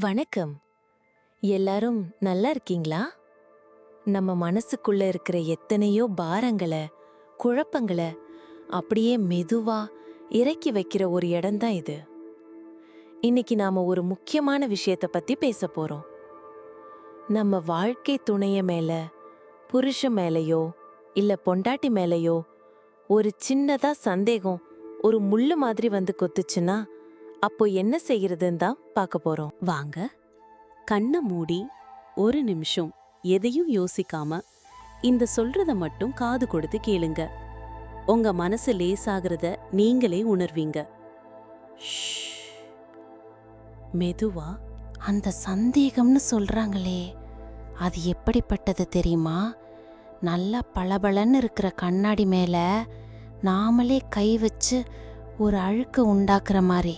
வணக்கம். எல்லாரும் நல்லா இருக்கீங்களா? நம்ம மனசுக்குள்ள இருக்கிற எத்தனையோ பாரங்களை குழப்பங்களை அப்படியே மெதுவா இறக்கி வைக்கிற ஒரு இடம்தான் இது. இன்னைக்கு நாம ஒரு முக்கியமான விஷயத்த பத்தி பேச போறோம். நம்ம வாழ்க்கை துணைய மேல புருஷ மேலயோ இல்ல பொண்டாட்டி மேலயோ ஒரு சின்னதா சந்தேகம் ஒரு முள்ளு மாதிரி வந்து கொத்துச்சுன்னா அப்போ என்ன செய்யறதுன்னு தான் பார்க்க போறோம். வாங்க. கண்ணை மூடி ஒரு நிமிஷம் எதையும் யோசிக்காம இந்த சொல்றத மட்டும் காது கொடுத்து கேளுங்க. உங்க மனசு லேசாகிறத நீங்களே உணர்வீங்க. மெதுவா அந்த சந்தேகம்னு சொல்றாங்களே அது எப்படிப்பட்டது தெரியுமா? நல்லா பளபளன்னு இருக்கிற கண்ணாடி மேல நாமளே கை வச்சு ஒரு அழுக்கு உண்டாக்குற மாதிரி.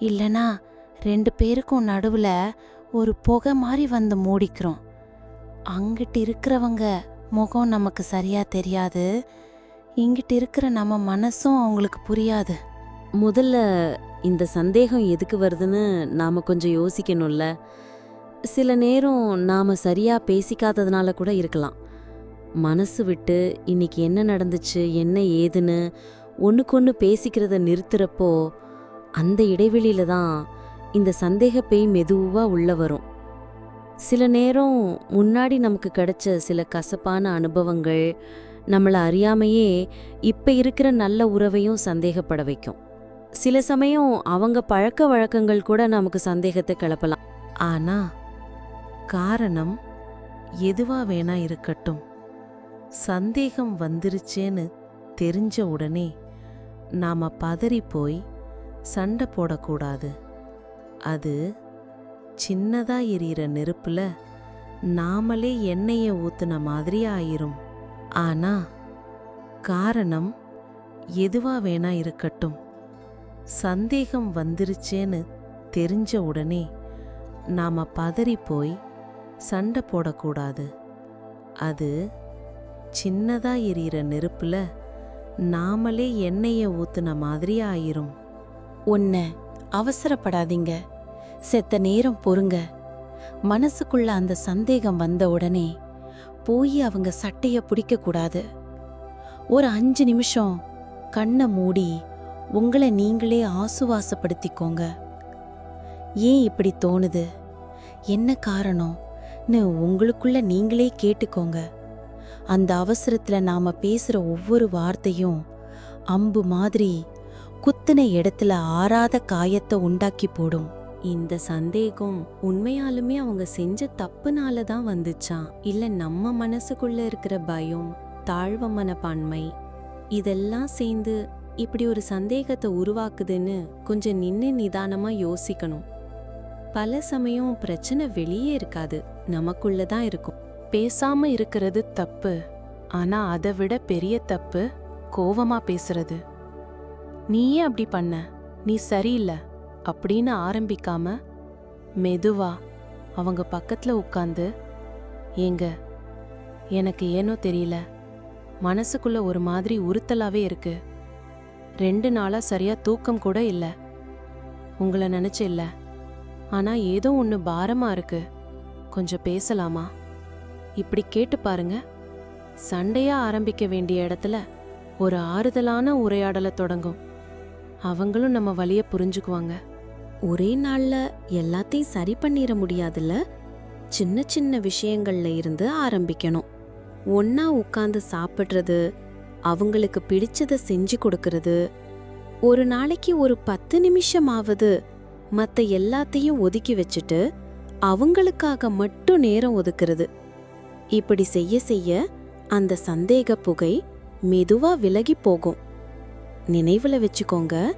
இல்லனா ரெண்டு பேருக்கும் நடுவில் ஒரு புகை மாதிரி வந்து மூடிக்கிறோம். அங்கிட்டு இருக்கிறவங்க முகம் நமக்கு சரியாக தெரியாது. இங்கிட்டு இருக்கிற நம்ம மனசும் அவங்களுக்கு புரியாது. முதல்ல இந்த சந்தேகம் எதுக்கு வருதுன்னு நாம் கொஞ்சம் யோசிக்கணும்ல. சில நேரம் நாம் சரியாக பேசிக்காததுனால கூட இருக்கலாம். மனசு விட்டு இன்னைக்கு என்ன நடந்துச்சு என்ன ஏதுன்னு ஒன்றுக்கொன்று பேசிக்கிறத நிறுத்துறப்போ அந்த இடைவெளியில தான் இந்த சந்தேக பேய் மெதுவாக உள்ள வரும். சில நேரம் முன்னாடி நமக்கு கிடைச்ச சில கசப்பான அனுபவங்கள் நம்மளை அறியாமையே இப்போ இருக்கிற நல்ல உறவையும் சந்தேகப்பட வைக்கும். சில சமயம் அவங்க பழக்க வழக்கங்கள் கூட நமக்கு சந்தேகத்தை கிளப்பலாம். ஆனா காரணம் எதுவா வேணா இருக்கட்டும். சந்தேகம் வந்துருச்சேன்னு தெரிஞ்ச உடனே நாம பதறி போய் சண்டை போடக்கூடாது. அது சின்னதாக எரியிற நெருப்பில் நாமளே எண்ணெயை ஊற்றுன மாதிரி ஆயிரும். ஆனால் காரணம் எதுவா வேணா இருக்கட்டும். சந்தேகம் வந்துருச்சேன்னு தெரிஞ்ச உடனே நாம பதறி போய் சண்டை போடக்கூடாது. அது சின்னதாக எரியிற நெருப்பில் நாமளே எண்ணெயை ஊற்றுன மாதிரி ஆயிரும். ஒன்று அவசரப்படாதீங்க. செத்த நேரம் பொறுங்க. மனசுக்குள்ள அந்த சந்தேகம் வந்த உடனே போய் அவங்க சட்டைய பிடிக்கக்கூடாது. ஒரு அஞ்சு நிமிஷம் கண்ணை மூடி உங்களை நீங்களே ஆசுவாசப்படுத்திக்கோங்க. ஏன் இப்படி தோணுது? என்ன காரணம்னு உங்களுக்குள்ள நீங்களே கேட்டுக்கோங்க. அந்த அவசரத்தில் நாம் பேசுகிற ஒவ்வொரு வார்த்தையும் அம்பு மாதிரி குத்துன இடத்துல ஆறாத காயத்தை உண்டாக்கி போடும். இந்த சந்தேகம் உண்மையாலுமே அவங்க செஞ்ச தப்புனால தான் வந்துச்சான் இல்ல நம்ம மனசுக்குள்ள இருக்கிற பயம் தாழ்வ மனப்பான்மை இதெல்லாம் சேர்ந்து இப்படி ஒரு சந்தேகத்தை உருவாக்குதுன்னு கொஞ்சம் நின்று நிதானமா யோசிக்கணும். பல சமயம் பிரச்சனை வெளியே இருக்காது நமக்குள்ள தான் இருக்கும். பேசாம இருக்கிறது தப்பு ஆனா அதை விட பெரிய தப்பு கோவமா பேசுறது. நீயே அப்படி பண்ண. நீ சரியில்லை. அப்படின்னு ஆரம்பிக்காம மெதுவா அவங்க பக்கத்தில் உட்காந்து ஏங்க எனக்கு ஏனோ தெரியல. மனசுக்குள்ள ஒரு மாதிரி உறுத்தலாவே இருக்கு. ரெண்டு நாளாக சரியா தூக்கம் கூட இல்லை. உங்களை நினச்சி இல்லை. ஆனால் ஏதோ ஒன்று பாரமாக இருக்கு. கொஞ்சம் பேசலாமா? இப்படி கேட்டு பாருங்க. சண்டையாக ஆரம்பிக்க வேண்டிய இடத்துல ஒரு ஆறுதலான உரையாடலை தொடங்கும். அவங்களும் நம்ம வழிய புரிஞ்சுக்குவாங்க. ஒரே நாள்ல எல்லாத்தையும் சரி பண்ணிட முடியாதுல்ல? சின்ன சின்ன விஷயங்கள்ல இருந்து ஆரம்பிக்கணும். ஒன்றா உட்கார்ந்து சாப்பிட்றது அவங்களுக்கு பிடிச்சதை செஞ்சு கொடுக்கறது ஒரு நாளைக்கு ஒரு பத்து நிமிஷமாவது மற்ற எல்லாத்தையும் ஒதுக்கி வச்சுட்டு அவங்களுக்காக மட்டும் நேரம் ஒதுக்குறது. இப்படி செய்ய செய்ய அந்த சந்தேக புகை மெதுவா விலகி போகும். நினைவில் வச்சுக்கோங்க.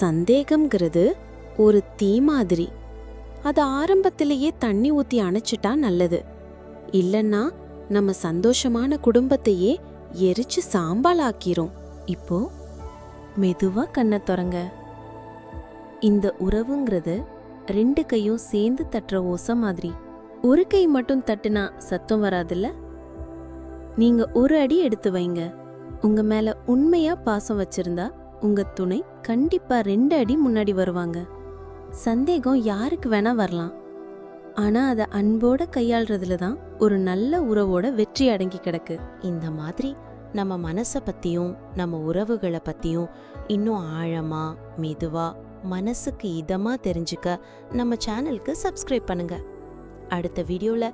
சந்தேகம்ங்கிறது ஒரு தீ மாதிரி. அது ஆரம்பத்திலேயே தண்ணி ஊத்தி அணைச்சிட்டா நல்லது. இல்லைன்னா நம்ம சந்தோஷமான குடும்பத்தையே எரிச்சு சாம்பல் ஆக்கிரும். இப்போ மெதுவா கண்ணை திறங்க. இந்த உறவுங்கிறது ரெண்டு கையும் சேர்ந்து தட்டுற ஓசை மாதிரி. ஒரு கை மட்டும் தட்டுனா சத்தம் வராதுல்ல? நீங்க ஒரு அடி எடுத்து வைங்க. உங்க மேல உண்மையா பாசம் வச்சிருந்தா உங்க துணை கண்டிப்பா ரெண்டு அடி முன்னாடி வருவாங்க. சந்தேகம் யாருக்கு வேணா வரலாம். ஆனா அதை அன்போட கையாள்றதுல தான் ஒரு நல்ல உறவோட வெற்றி அடங்கி கிடக்கு. இந்த மாதிரி நம்ம மனசை பத்தியும் நம்ம உறவுகளை பத்தியும் இன்னும் ஆழமா மெதுவா மனசுக்கு இதமா தெரிஞ்சுக்க நம்ம சேனலுக்கு சப்ஸ்கிரைப் பண்ணுங்க. அடுத்த வீடியோல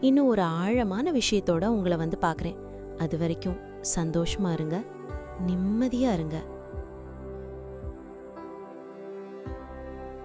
இன்னும் ஒரு ஆழமான விஷயத்தோட உங்களை வந்து பார்க்குறேன் அது வரைக்கும் சந்தோஷமாக இருங்க நிம்மதியாக இருங்க.